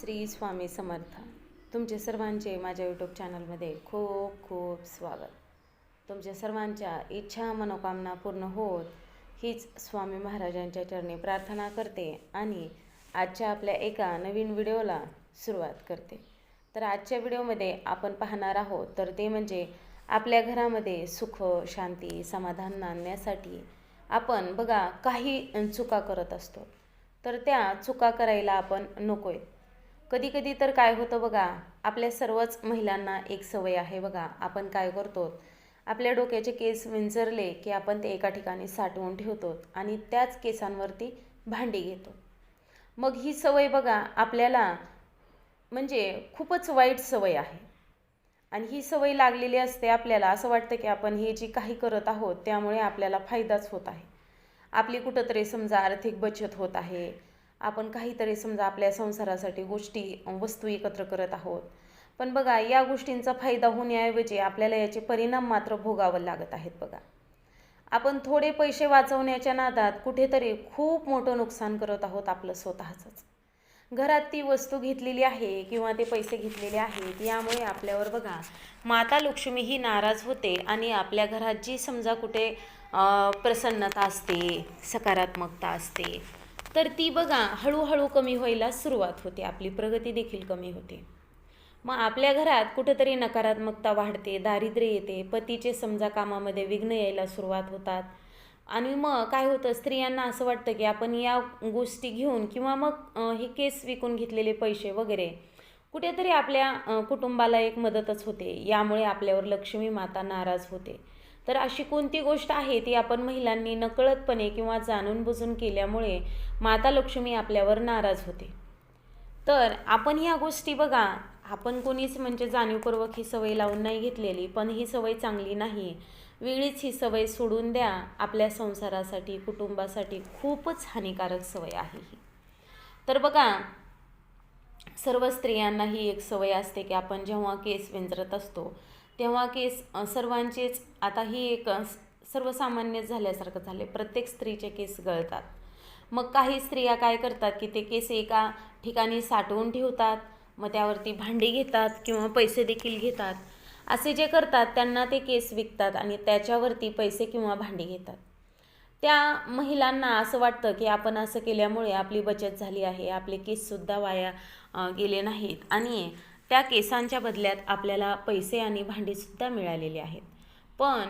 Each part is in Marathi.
श्री स्वामी समर्थ. तुमचे सर्वांचे माझ्या यूट्यूब चॅनलमध्ये खूप खूप स्वागत. तुमच्या सर्वांच्या इच्छा मनोकामना पूर्ण होत हीच स्वामी महाराजांच्या चरणी प्रार्थना करते आणि आजच्या आपल्या एका नवीन व्हिडिओला सुरुवात करते. तर आजच्या व्हिडिओमध्ये आपण पाहणार आहोत तर ते म्हणजे आपल्या घरामध्ये सुख शांती समाधान आणण्यासाठी आपण बघा काही चुका करत असतो. तर त्या चुका करायला आपण नको आहे कधी कधी तर काय होतं बघा आपल्या सर्वच महिलांना एक सवय आहे बघा आपण काय करतो? आपल्या डोक्याचे केस विंचरले की आपण ते एका ठिकाणी साठवून ठेवतो आणि त्याच केसांवरती भांडी घेतो. मग ही सवय बघा आपल्याला म्हणजे खूपच वाईट सवय आहे. आणि ही सवय लागलेली असते आपल्याला असं वाटतं की आपण हे जी काही करत आहोत त्यामुळे आपल्याला फायदाच होत आहे. आपली कुठंतरी समजा आर्थिक बचत होत आहे आपण काहीतरी समजा आपल्या संसारासाठी गोष्टी वस्तू एकत्र करत आहोत. पण बघा या गोष्टींचा फायदा होण्याऐवजी आपल्याला याचे परिणाम मात्र भोगावं लागत आहेत बघा. आपण थोडे पैसे वाचवण्याच्या नादात कुठेतरी खूप मोठं नुकसान करत आहोत आपलं स्वतःचंच. घरात ती वस्तू घेतलेली आहे किंवा ते पैसे घेतलेले आहेत यामुळे आपल्यावर बघा माता लक्ष्मी ही नाराज होते आणि आपल्या घरात जी समजा कुठे प्रसन्नता असते सकारात्मकता असते तर ती बघा हळूहळू कमी व्हायला सुरुवात होते. आपली प्रगती देखील कमी होते. मग आपल्या घरात कुठंतरी नकारात्मकता वाढते दारिद्र्य येते पतीचे समजा कामामध्ये विघ्न यायला सुरुवात होतात. आणि मग काय होतं स्त्रियांना असं वाटतं की आपण या गोष्टी घेऊन किंवा मग हे केस विकून घेतलेले पैसे वगैरे कुठेतरी आपल्या कुटुंबाला एक मदतच होते. यामुळे आपल्यावर लक्ष्मी माता नाराज होते. तर अशी कोणती गोष्ट आहे ती आपण महिलांनी नकळतपणे किंवा जाणून बुजून केल्यामुळे माता लक्ष्मी आपल्यावर नाराज होते. तर आपण ह्या गोष्टी बघा. आपण कोणीच म्हणजे जाणीवपूर्वक ही सवय लावून नाही घेतलेली पण ही सवय चांगली नाही. वेळीच ही सवय सोडून द्या. आपल्या संसारासाठी कुटुंबासाठी खूपच हानिकारक सवय आहे ही. तर बघा सर्व स्त्रियांना ही एक सवय असते की आपण जेव्हा केस विंजरत असतो तेव्हा केस सर्वांचेच आता ही एक सर्वसामान्य झाल्यासारखं झाले प्रत्येक स्त्रीचे केस गळतात. मग काही स्त्रिया काय करतात की ते केस एका ठिकाणी साठवून ठेवतात मग त्यावरती भांडी घेतात किंवा पैसे देखील घेतात. असे जे करतात त्यांना ते केस विकतात आणि त्याच्यावरती पैसे किंवा भांडी घेतात. त्या महिलांना असं वाटतं की आपण असं केल्यामुळे आपली बचत झाली आहे आपले केससुद्धा वाया गेले नाहीत. आणि त्या केसांच्या बदल्यात आपल्याला पैसे आणि भांडीसुद्धा मिळालेली आहेत. पण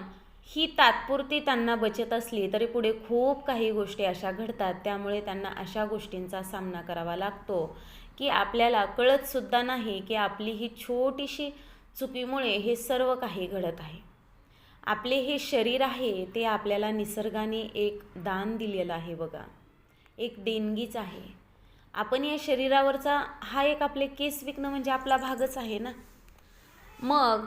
ही तात्पुरती त्यांना बचत असली तरी पुढे खूप काही गोष्टी अशा घडतात त्यामुळे त्यांना अशा गोष्टींचा सामना करावा लागतो की आपल्याला कळतसुद्धा नाही की आपली ही छोटीशी चुकीमुळे हे सर्व काही घडत आहे. आपले हे शरीर आहे ते आपल्याला निसर्गाने एक दान दिलेलं आहे बघा. एक देणगीच आहे. आपण या शरीरावरचा हा एक आपले केस विकणं म्हणजे आपला भागच आहे ना. मग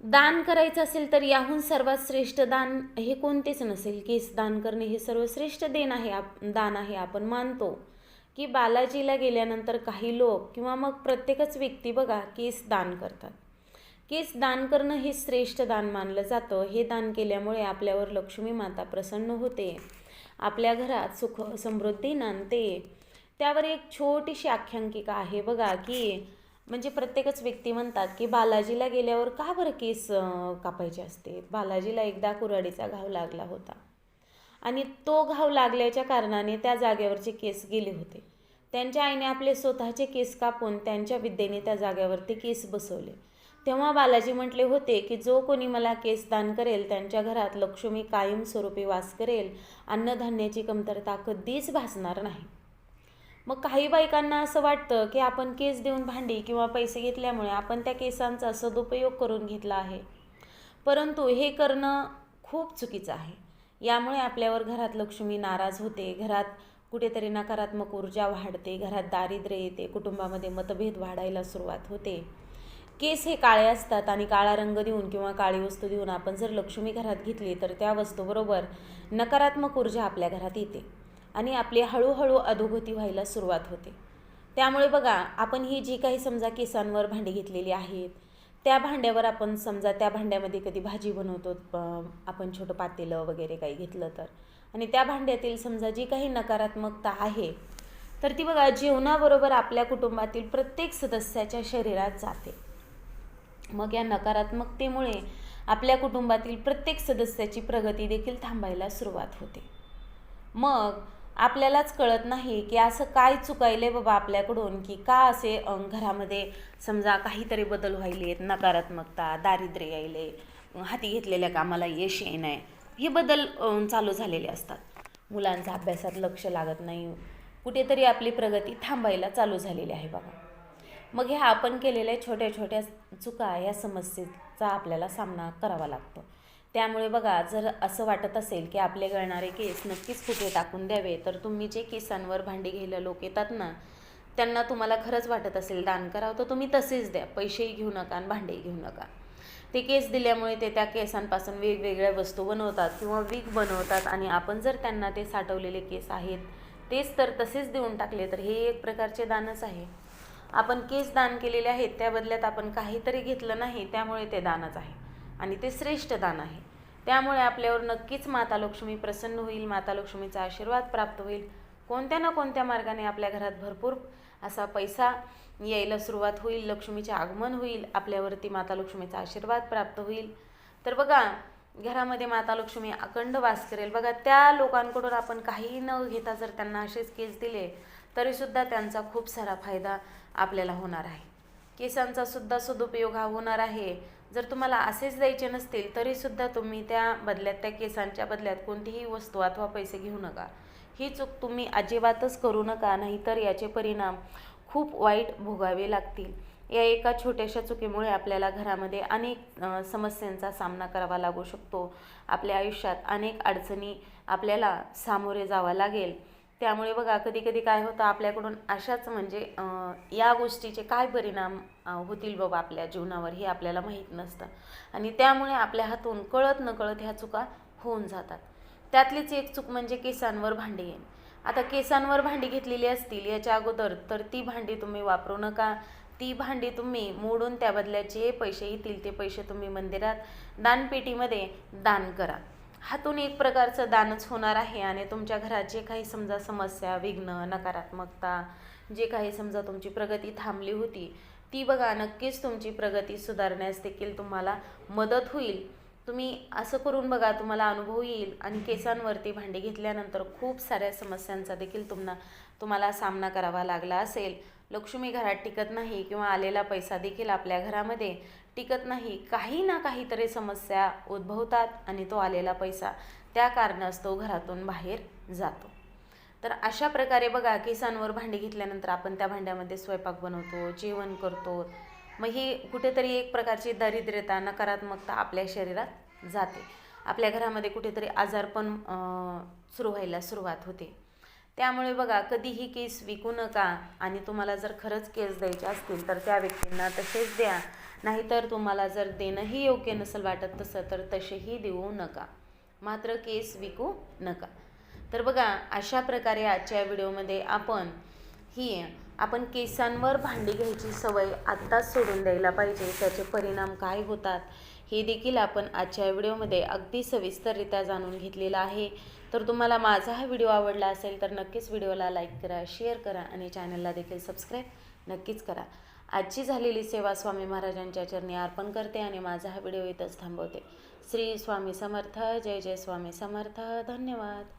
दान करायचं असेल तर याहून सर्वात श्रेष्ठ दान हे कोणतेच नसेल. केस दान करणे हे सर्वश्रेष्ठ देण आहे आप दान आहे आपण मानतो. की बालाजीला गेल्यानंतर काही लोक किंवा मग प्रत्येकच व्यक्ती बघा केस दान करतात. केस दान करणं हे श्रेष्ठ दान मानलं जातं. हे दान केल्यामुळे आपल्यावर लक्ष्मी माता प्रसन्न होते. आपल्या घरात सुख समृद्धी नांदते. त्यावर एक छोटीशी आख्यांकिका आहे बघा की म्हणजे प्रत्येकच व्यक्ती म्हणतात की बालाजीला गेल्यावर का बरं केस कापायचे असते? बालाजीला एकदा कुऱ्हाडीचा घाव लागला होता. आणि तो घाव लागल्याच्या कारणाने त्या जागेवरचे केस गेले होते. त्यांच्या आईने आपले स्वतःचे केस कापून त्यांच्या विद्येने त्या जागेवरती केस बसवले. तेव्हा बालाजी म्हटले होते की जो कोणी मला केस दान करेल त्यांच्या घरात लक्ष्मी कायमस्वरूपी वास करेल अन्नधान्याची कमतरता कधीच भासणार नाही. मग काही बायकांना असं वाटतं की आपण केस देऊन भांडी किंवा पैसे घेतल्यामुळे आपण त्या केसांचा सदुपयोग करून घेतला आहे. परंतु हे करणं खूप चुकीचं आहे. यामुळे आपल्यावर घरात लक्ष्मी नाराज होते घरात कुठेतरी नकारात्मक ऊर्जा वाढते घरात दारिद्र्य येते कुटुंबामध्ये मतभेद वाढायला सुरुवात होते. केस हे काळे असतात आणि काळा रंग देऊन किंवा काळी वस्तू देऊन आपण जर लक्ष्मी घरात घेतली तर त्या वस्तूबरोबर नकारात्मक ऊर्जा आपल्या घरात येते. आणि आपली हळूहळू अधोगती व्हायला सुरुवात होते. त्यामुळे बघा आपण ही जी काही समजा केसांवर भांडी घेतलेली आहेत त्या भांड्यावर आपण समजा त्या भांड्यामध्ये कधी भाजी बनवतो आपण छोटं पातेलं वगैरे काही घेतलं तर. आणि त्या भांड्यातील समजा जी काही नकारात्मकता आहे तर ती बघा जेवणाबरोबर आपल्या कुटुंबातील प्रत्येक सदस्याच्या शरीरात जाते. मग या नकारात्मकतेमुळे आपल्या कुटुंबातील प्रत्येक सदस्याची प्रगती देखील थांबायला सुरुवात होते. मग आपल्यालाच कळत नाही की असं काय चुकायले बाबा आपल्याकडून की का असे घरामध्ये समजा काहीतरी बदल व्हायलेत नकारात्मकता दारिद्र्य यायले हाती घेतलेल्या कामाला यश येणं हे बदल चालू झालेले असतात. मुलांचा अभ्यासात लक्ष लागत नाही. कुठेतरी आपली प्रगती थांबायला चालू झालेली आहे बघा. मग ह्या आपण केलेल्या छोट्या छोट्या चुका या समस्येचा आपल्याला सामना करावा लागतो. त्यामुळे बघा जर असं वाटत असेल की आपले गळणारे केस नक्कीच कुठे टाकून द्यावे तर तुम्ही जे केसांवर भांडी घ्यायला लोक येतात ना त्यांना तुम्हाला खरंच वाटत असेल दान करावं तर तुम्ही तसेच द्या पैसेही घेऊ नका आणि भांडेही घेऊ नका. ते केस दिल्यामुळे ते त्या केसांपासून वेगवेगळ्या वस्तू बनवतात किंवा वीक बनवतात आणि आपण जर त्यांना ते साठवलेले केस आहेत तेच तर तसेच देऊन टाकले तर हे एक प्रकारचे दानच आहे. आपण केस दान केलेले आहेत त्या बदल्यात आपण काहीतरी घेतलं नाही त्यामुळे ते दानच आहे. आणि ते श्रेष्ठ दान आहे. त्यामुळे आपल्यावर नक्कीच माता लक्ष्मी प्रसन्न होईल माता लक्ष्मीचा आशीर्वाद प्राप्त होईल. कोणत्या ना कोणत्या मार्गाने आपल्या घरात भरपूर असा पैसा यायला सुरुवात होईल लक्ष्मीचे आगमन होईल आपल्यावरती माता लक्ष्मीचा आशीर्वाद प्राप्त होईल. तर बघा घरामध्ये माता लक्ष्मी अखंड वास करेल. बघा त्या लोकांकडून आपण काहीही न घेता जर त्यांना असेच केस दिले तरीसुद्धा त्यांचा खूप सारा फायदा आपल्याला होणार आहे. केसांचा सुद्धा सदुपयोग हा होणार आहे. जर तुम्हाला असेच द्यायचे नसतील तरीसुद्धा तुम्ही त्या बदल्यात त्या केसांच्या बदल्यात कोणतीही वस्तू अथवा पैसे घेऊ नका. ही चूक तुम्ही अजिबातच करू नका नाहीतर याचे परिणाम खूप वाईट भोगावे लागतील. या एका छोट्याशा चुकीमुळे आपल्याला घरामध्ये अनेक समस्यांचा सामना करावा लागू शकतो. आपल्या आयुष्यात अनेक अडचणी आपल्याला सामोरे जावं लागेल. त्यामुळे बघा कधी कधी काय होतं आपल्याकडून अशाच म्हणजे या गोष्टीचे काय परिणाम होतील बाबा आपल्या जीवनावर हे आपल्याला माहीत नसतं. आणि त्यामुळे आपल्या हातून कळत न कळत ह्या चुका होऊन जातात. त्यातलीच एक चूक म्हणजे केसांवर भांडी येणे. आता केसांवर भांडी घेतलेली असतील याच्या अगोदर तर ती भांडी तुम्ही वापरू नका. ती भांडी तुम्ही मोडून त्या बदल्यात जे पैसे येतील ते पैसे तुम्ही मंदिरात दानपेटीमध्ये दान करा. हातून एक प्रकारचं दानच होणार आहे आणि तुमच्या घरात जे काही समजा समस्या विघ्न नकारात्मकता जे काही समजा तुमची प्रगती थांबली होती ती बघा नक्कीच तुमची प्रगती सुधारण्यास देखील तुम्हाला मदत होईल. तुम्ही असं करून बघा तुम्हाला अनुभव येईल आणि केसांवरती भांडी घेतल्यानंतर खूप साऱ्या समस्यांचा देखील तुम्हाला तुम्हाला सामना करावा लागला असेल. लक्ष्मी घरात टिकत नाही किंवा आलेला पैसा देखील आपल्या घरामध्ये टिकत नाही काही ना काहीतरी समस्या उद्भवतात आणि तो आलेला पैसा त्या कारणास्तव घरातून बाहेर जातो. तर अशा प्रकारे बघा केसांवर भांडी घेतल्यानंतर आपण त्या भांड्यामध्ये स्वयंपाक बनवतो जेवण करतो. मग ही कुठेतरी एक प्रकारची दारिद्र्यता नकारात्मकता आपल्या शरीरात जाते. आपल्या घरामध्ये कुठेतरी आजारपण सुरू व्हायला सुरुवात होते. त्यामुळे बघा कधीही केस विकू नका आणि तुम्हाला जर खरंच केस द्यायचे असतील तर त्या व्यक्तींना तसेच द्या. नाहीतर तुम्हाला जर देणंही योग्य नसेल वाटत तसं तर तसेही देऊ नका. मात्र केस विकू नका. तर बघा अशा प्रकारे आजच्या व्हिडिओमध्ये आपण ही आपण केसांवर भांडी घ्यायची सवय आत्ताच सोडून द्यायला पाहिजे. त्याचे परिणाम काय होतात? हे देखील आपण आजच्या व्हिडिओमध्ये अगदी सविस्तररित्या जाणून घेतलेलं आहे. तर तुम्हाला माझा हा व्हिडिओ आवडला असेल तर नक्कीच व्हिडिओला लाईक करा शेअर करा आणि चॅनलला देखील सबस्क्राईब नक्कीच करा. आजची झालेली सेवा स्वामी महाराजांच्या चरणी अर्पण करते आणि माझा हा व्हिडिओ इथंच थांबवते. श्री स्वामी समर्थ जय जय स्वामी समर्थ. धन्यवाद.